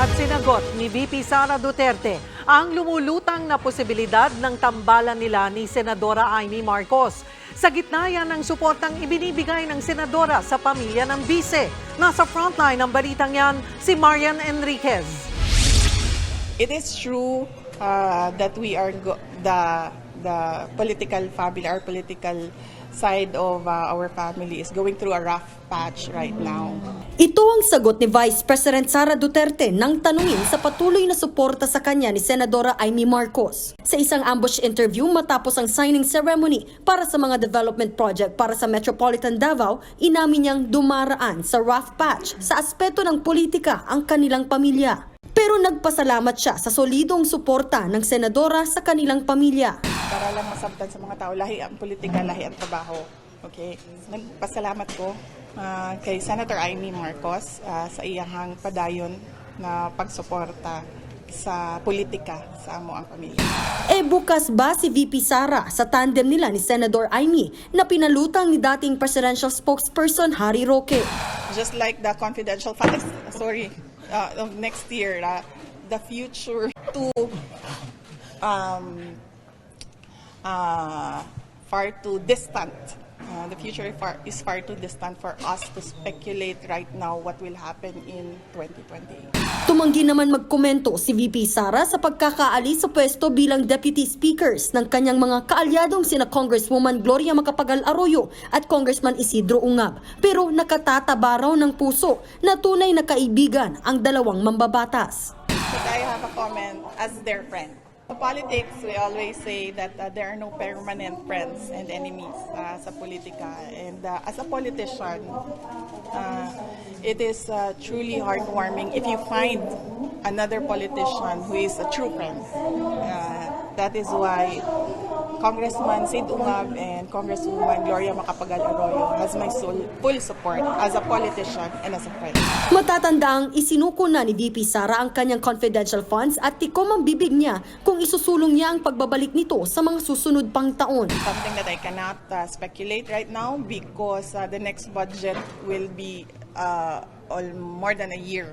at sinagot ni VP Sara Duterte ang lumulutang na posibilidad ng tambalan nila ni Senadora Amy Marcos. Sa gitna yan ng suportang ibinibigay ng Senadora sa pamilya ng bise. Nasa frontline ng balitang yan si Marian Enriquez. It is true uh, that we are the the political family, our political side of uh, our family is going through a rough patch right now. Ito ang sagot ni Vice President Sara Duterte nang tanungin sa patuloy na suporta sa kanya ni Senadora Amy Marcos. Sa isang ambush interview matapos ang signing ceremony para sa mga development project para sa Metropolitan Davao, inamin niyang dumaraan sa rough patch sa aspeto ng politika ang kanilang pamilya. Pero nagpasalamat siya sa solidong suporta ng senadora sa kanilang pamilya. Para lang masabtan sa mga tao, lahi ang politika, lahi ang trabaho. Okay? Nagpasalamat ko uh, kay Senator Amy Marcos uh, sa iyahang padayon na pagsuporta sa politika sa amo ang pamilya. E bukas ba si VP Sara sa tandem nila ni Senador Amy na pinalutang ni dating presidential spokesperson Harry Roque? just like the confidential funds, sorry, uh, of next year, uh, the future to um, uh, far too distant. Uh, the future is far, is far too distant for us to speculate right now what will happen in 2028. Tumanggi naman magkomento si VP Sara sa pagkakaalis sa pwesto bilang deputy speakers ng kanyang mga kaalyadong sina Congresswoman Gloria Macapagal Arroyo at Congressman Isidro Ungab. Pero nakatataba raw ng puso na tunay na kaibigan ang dalawang mambabatas. But I have a comment as their friend. Politics, we always say that uh, there are no permanent friends and enemies uh, sa politika. And uh, as a politician, uh, it is uh, truly heartwarming if you find another politician who is a true friend. Uh, that is why Congressman Sid Ungab and Congresswoman Gloria Macapagal Arroyo has my soul, full support as a politician and as a friend. Matatandaang isinuko na ni VP Sara ang kanyang confidential funds at tikom ang bibig niya kung isusulong niya ang pagbabalik nito sa mga susunod pang taon. something that I cannot uh, speculate right now because uh, the next budget will be uh, all more than a year